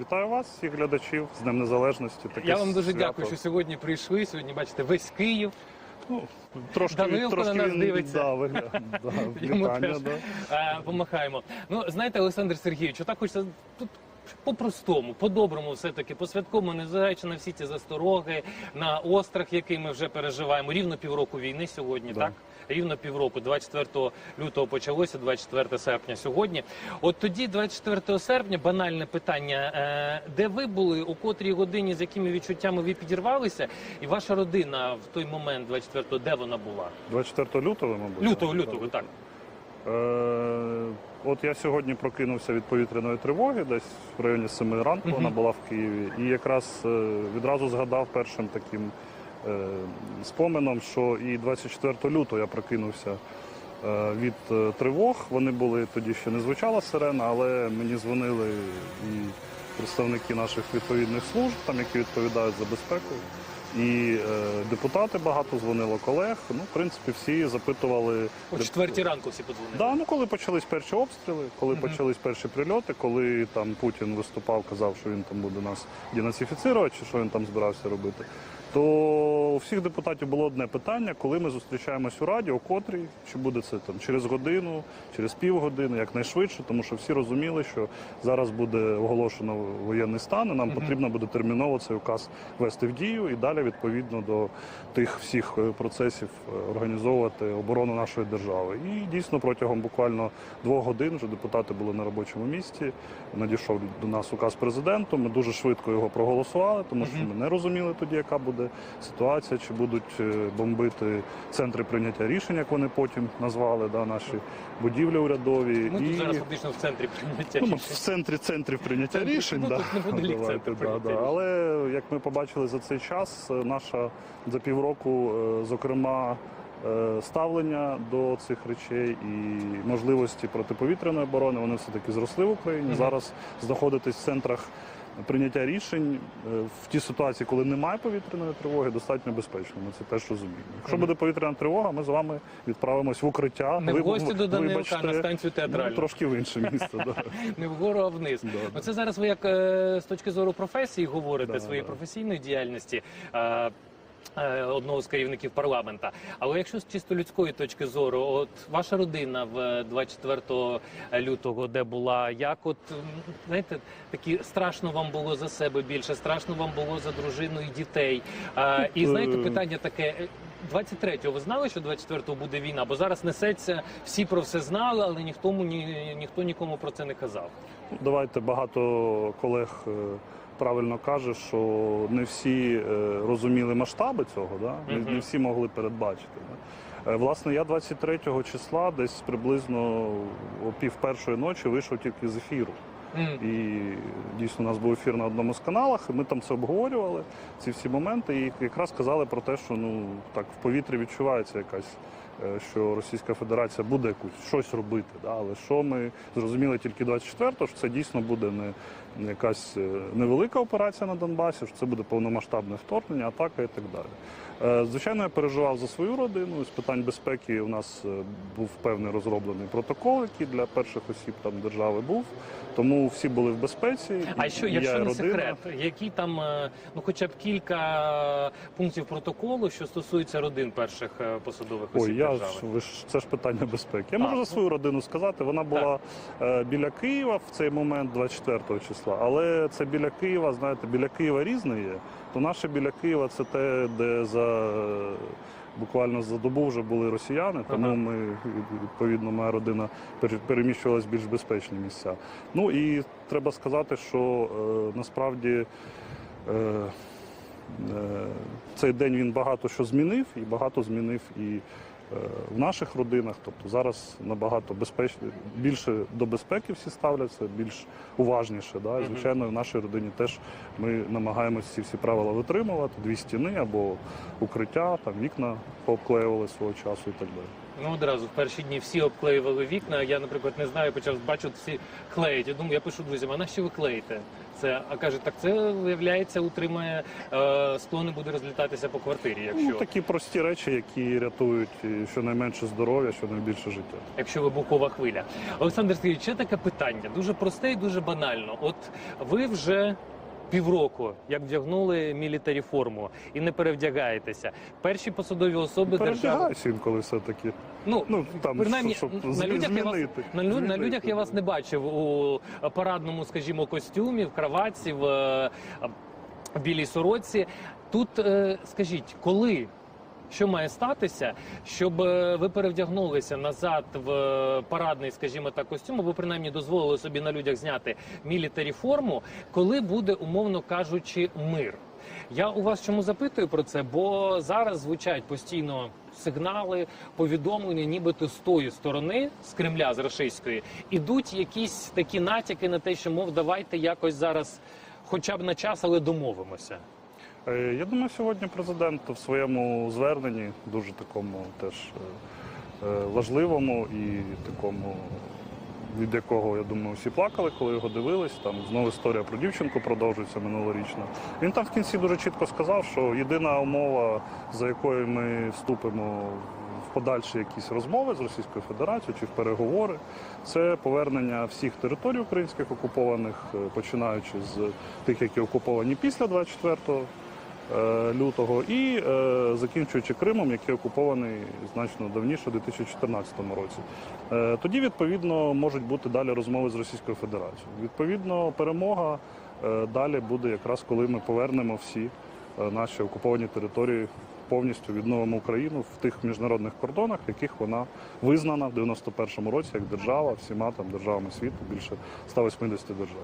Вітаю вас, всіх глядачів з Днем Незалежності. Таке Я вам дуже свято. дякую, що сьогодні прийшли. Сьогодні бачите весь Київ. Ну, трошки, Данилко трошки на нас він, дивиться. Да, вигля... да, Йому вітання, теж. да. Е, помахаємо. Ну знаєте, Олександр Сергійович, отак хочеться тут. По-простому, по-доброму, все-таки, по-святковому, незважаючи на всі ці застороги, на острах, який ми вже переживаємо. Рівно півроку війни сьогодні, Да. так? Рівно півроку, 24 лютого почалося, 24 серпня сьогодні. От тоді, 24 серпня, банальне питання: е, де ви були, у котрій годині, з якими відчуттями ви підірвалися, і ваша родина в той момент, 24-го, де вона була? 24 лютого, мабуть. Лютого, лютого, так. Е, от я сьогодні прокинувся від повітряної тривоги, десь в районі 7 ранку вона була в Києві. І якраз е, відразу згадав першим таким е, споменом, що і 24 лютого я прокинувся е, від тривог. Вони були тоді ще не звучала сирена, але мені дзвонили і представники наших відповідних служб, там які відповідають за безпеку. І е, депутати багато дзвонило колег. Ну, в принципі, всі запитували О четвертій ранку всі подзвонили. Да, ну коли почались перші обстріли, коли Мгм. почались перші прильоти, коли там Путін виступав, казав, що він там буде нас денацифіцирувати, чи що він там збирався робити. То у всіх депутатів було одне питання, коли ми зустрічаємось у Раді, о котрій, чи буде це там через годину, через півгодини, якнайшвидше, тому що всі розуміли, що зараз буде оголошено воєнний стан, і нам потрібно буде терміново цей указ ввести в дію і далі відповідно до тих всіх е, процесів е, організовувати оборону нашої держави. І дійсно протягом буквально двох годин вже депутати були на робочому місці. Надійшов до нас указ президенту. Ми дуже швидко його проголосували, тому що ми не розуміли тоді, яка буде ситуація, чи будуть е, бомбити центри прийняття рішень, як вони потім назвали, да, наші будівлі урядові. Ми і... тут зараз фактично в центрі прийняття Ну, рішень. в центрі центрів прийняття Ну, рішень, ну, да. тут Давайте, центр да, прийняття да. але як ми побачили за цей час, е, наша за півроку, е, зокрема, ставлення до цих речей і можливості протиповітряної оборони, вони все таки зросли в Україні. Зараз знаходитись в центрах. Прийняття рішень е, в тій ситуації, коли немає повітряної тривоги, достатньо безпечно. Ми це теж розуміємо. Якщо буде повітряна тривога, ми з вами відправимось в укриття. Не в гості до Данилка, на станцію ну, трошки в інше місце. Да. Не вгору, а вниз. Да, да. Ну, це зараз ви як е, з точки зору професії говорите, Да, своєї да. професійної діяльності. Е, е, Одного з керівників парламента, але якщо з чисто людської точки зору, от ваша родина в 24 лютого, де була, як от знаєте, такі страшно вам було за себе більше, страшно вам було за дружину і дітей. А, і знаєте, Е. питання таке: е, 23-го ви знали, що 24-го буде війна? Бо зараз несеться, всі про все знали, але ніхто ні, ніхто нікому про це не казав. Давайте багато колег е, правильно каже, що не всі е, розуміли масштаби цього, да? не, не всі могли передбачити. Да? Е, Власне, я 23 числа, десь приблизно о пів першої ночі вийшов тільки з ефіру. І дійсно у нас був ефір на одному з каналах, і ми там це обговорювали, ці всі моменти, і якраз казали про те, що ну так в повітрі відчувається якась. Е, Що Російська Федерація буде якусь щось робити, да? але що ми зрозуміли тільки 24-го, що це дійсно буде не, не якась е, невелика операція на Донбасі, що це буде повномасштабне вторгнення, атака і так далі. Е, Звичайно, я переживав за свою родину. З питань безпеки у нас був певний розроблений протокол, який для перших осіб там держави був. Тому всі були в безпеці. А і- що, якщо я, не родина. секрет, які там ну хоча б кілька пунктів протоколу, що стосуються родин перших посадових осіб Ой, я держави? ж ви ж це ж питання безпеки. Я можу за свою родину сказати. Вона була е, біля Києва в цей момент, 24 числа. Але це біля Києва, знаєте, біля Києва різне є. То наше біля Києва це те, де за е, буквально за добу вже були росіяни. Тому Ага. ми відповідно моя родина пер- переміщувалась в більш безпечні місця. Ну і треба сказати, що е, насправді. Е, Е, Цей день він багато що змінив, і багато змінив і в наших родинах. Тобто зараз набагато безпечно, більше до безпеки всі ставляться, більш уважніше. Да? І, Звичайно, в нашій родині теж ми намагаємося ці всі правила витримувати: дві стіни або укриття, там вікна пообклеювали свого часу і так далі. Ну одразу в перші дні всі обклеювали вікна. Я, наприклад, не знаю, почав бачу, всі клеють. Я думаю, я пишу друзям, а на що ви клеїте? Це? А каже, так це виявляється, утримає е, скло не буде розлітатися по квартирі, Ну, якщо, такі прості речі, які рятують е, щонайменше здоров'я, щонайбільше життя. якщо вибухова хвиля. Олександр Сергійович, ще таке питання, дуже просте і дуже банально. От ви вже. Півроку, як вдягнули мілітарі форму і не перевдягаєтеся. Перші посадові особи держави. Перевдягаюся інколи все-таки. Ну, Ну, там, принаймні, щоб на людях людях я вас на, лю- на Змінити, людях я вас не бачив у парадному, скажімо, костюмі, в кроватці, в, е, в білій сорочці. Тут е, скажіть, коли? Що має статися, щоб е, ви перевдягнулися назад в е, парадний, скажімо так, костюм, або принаймні дозволили собі на людях зняти мілітарі форму, коли буде, умовно кажучи, мир? Я у вас чому запитую про це? Бо зараз звучать постійно сигнали, повідомлення, нібито з тої сторони, з Кремля, з рашистської, ідуть якісь такі натяки на те, що мов давайте якось зараз, хоча б на час, але домовимося. Е, Я думаю, сьогодні президент в своєму зверненні, дуже такому теж е, е, важливому і такому, від якого я думаю, всі плакали, коли його дивились. Там знову історія про дівчинку продовжується минулорічна. Він там в кінці дуже чітко сказав, що єдина умова, за якою ми вступимо в подальші якісь розмови з Російською Федерацією чи в переговори, це повернення всіх територій українських окупованих, починаючи з тих, які окуповані після 24 е, лютого, і е, закінчуючи Кримом, який окупований значно давніше, у 2014 році. Е, Тоді, відповідно, можуть бути далі розмови з Російською Федерацією. Відповідно, перемога е, далі буде якраз коли ми повернемо всі е, наші окуповані території. Повністю відновимо Україну в тих міжнародних кордонах, яких вона визнана в 91-му році як держава всіма там державами світу, більше 180 держав.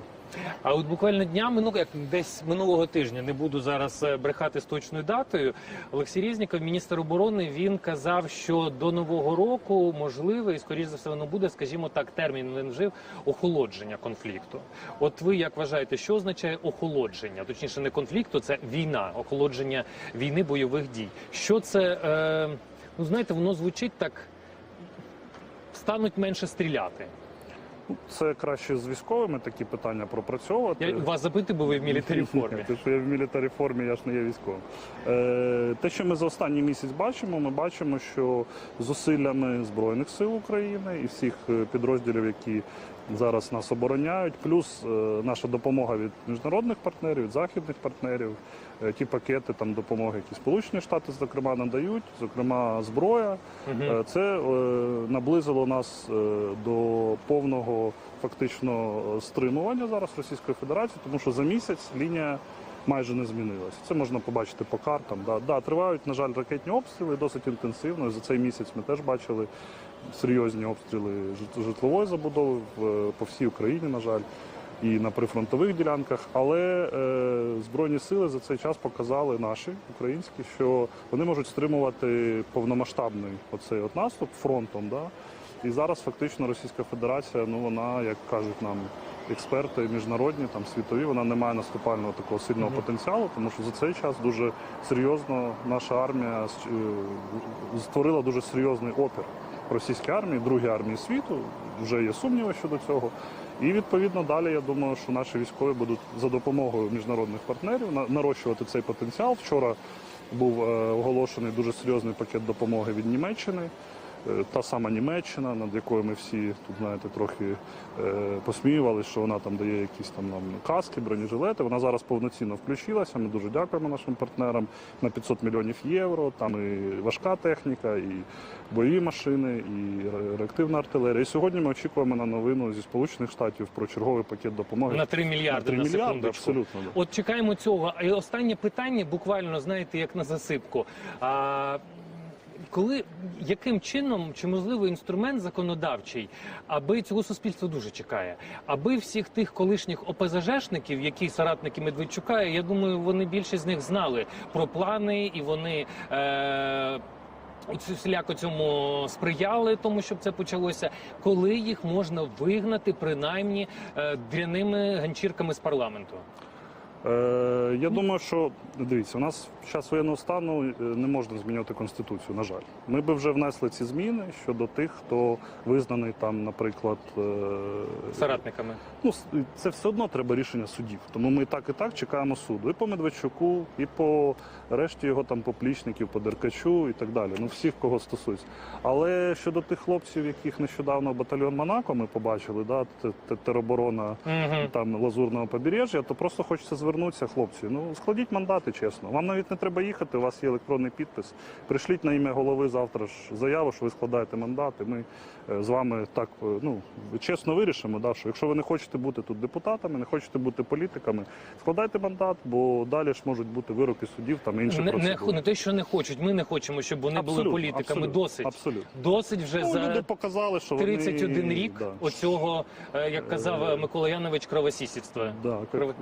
А от буквально днями, ну як десь минулого тижня, не буду зараз е, брехати з точною датою. Олексій Резніков, міністр оборони, він казав, що до нового року можливе і скоріш за все воно буде, скажімо так, термін він вжив охолодження конфлікту. От ви як вважаєте, що означає охолодження? Точніше, не конфлікту, це війна, охолодження війни бойових дій. Що це? Е, ну знаєте, воно звучить так. Стануть менше стріляти. Це краще з військовими такі питання пропрацьовувати. Я вас запитую, бо ви в мілітарі формі. Те, що я в мілітарі формі, я ж не є військовим. Е, те, що ми за останній місяць бачимо, ми бачимо, що зусиллями Збройних сил України і всіх е, підрозділів, які зараз нас обороняють, плюс е, наша допомога від міжнародних партнерів, від західних партнерів, ті пакети там допомоги, які Сполучені Штати, зокрема, надають, зокрема, зброя. Е, Це е, наблизило нас е, до повного фактично е, стримування зараз Російської Федерації, тому що за місяць лінія майже не змінилася. Це можна побачити по картам. Да, да, тривають, на жаль, ракетні обстріли досить інтенсивно. За цей місяць ми теж бачили серйозні обстріли житлової забудови по всій Україні, на жаль. І на прифронтових ділянках, але е, збройні сили за цей час показали наші українські, що вони можуть стримувати повномасштабний оцей от наступ фронтом. Да? І зараз фактично Російська Федерація, ну вона, як кажуть нам експерти міжнародні, там світові, вона не має наступального такого сильного Мгм. потенціалу, тому що за цей час дуже серйозно наша армія е, створила дуже серйозний опір російській армії, другій армії світу. Вже є сумніви щодо цього. І відповідно далі я думаю, що наші військові будуть за допомогою міжнародних партнерів нарощувати цей потенціал. Вчора був е, оголошений дуже серйозний пакет допомоги від Німеччини. Е, Та сама Німеччина, над якою ми всі тут знаєте трохи е, посміювалися, що вона там дає якісь там нам каски, бронежилети. Вона зараз повноцінно включилася. Ми дуже дякуємо нашим партнерам на 500 мільйонів євро. Там і важка техніка, і бойові машини, і реактивна артилерія. І сьогодні ми очікуємо на новину зі Сполучених Штатів про черговий пакет допомоги На 3 мільярди на на, 3 мільярди. Абсолютно да. От чекаємо цього. І останнє питання, буквально знаєте, як на засипку. А, коли яким чином чи можливо інструмент законодавчий, аби цього суспільство дуже чекає, аби всіх тих колишніх ОПЗЖшників, які соратники Медведчука, я думаю, вони більшість з них знали про плани і вони. Е- всіляко цьому сприяли, тому щоб це почалося, коли їх можна вигнати принаймні е, дряними ганчірками з парламенту. Е, я думаю, що дивіться, у нас під час воєнного стану е, не можна змінювати конституцію. На жаль, ми би вже внесли ці зміни щодо тих, хто визнаний там, наприклад, е, Соратниками. Ну, це все одно треба рішення судів. Тому ми і так і так чекаємо суду. І по Медведчуку, і по решті його там поплічників, по Деркачу і так далі. Ну, всіх, кого стосується. Але щодо тих хлопців, яких нещодавно батальйон Монако ми побачили, да, те- те- тероборона Угу. там лазурного побережжя, то просто хочеться звернутися, хлопці. Ну складіть мандати, чесно. Вам навіть не треба їхати. У вас є електронний підпис. Пришліть на ім'я голови завтра ж заяву, що ви складаєте мандати. Ми е, з вами так е, ну чесно вирішимо. Да, що якщо ви не хочете бути тут депутатами, не хочете бути політиками, складайте мандат, бо далі ж можуть бути вироки судів там інші Не, процедури. не те, що не хочуть. Ми не хочемо, щоб вони були політиками. абсолютно, Досить. Абсолютно. Досить вже Ну, за люди показали, що 31 вони, рік да, оцього, е, як казав Микола Янович, кровосісівства. да, Кров-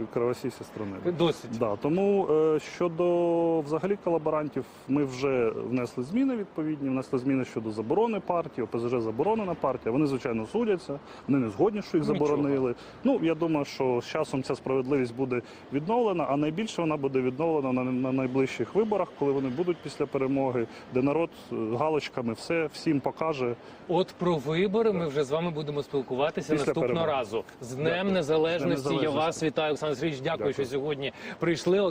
кровосісі страни. Досить. Да, тому е, щодо взагалі колаборантів, ми вже внесли зміни відповідні. Внесли зміни щодо заборони партії, ОПЗЖ заборонена партія. Вони звичайно судяться, вони не згодні, що їх Нічого. заборонили. Ну я думаю, що з часом ця справедливість буде відновлена, а найбільше вона буде відновлена на, на найближчих виборах, коли вони будуть після перемоги, де народ е, галочками все всім покаже. От про вибори ми вже з вами будемо спілкуватися Після наступного перемоги. разу. З Днем Дякую. Незалежності. З Днем Я вас вітаю, Олександр Сергійович. Дякую, Дякую. що сьогодні прийшли.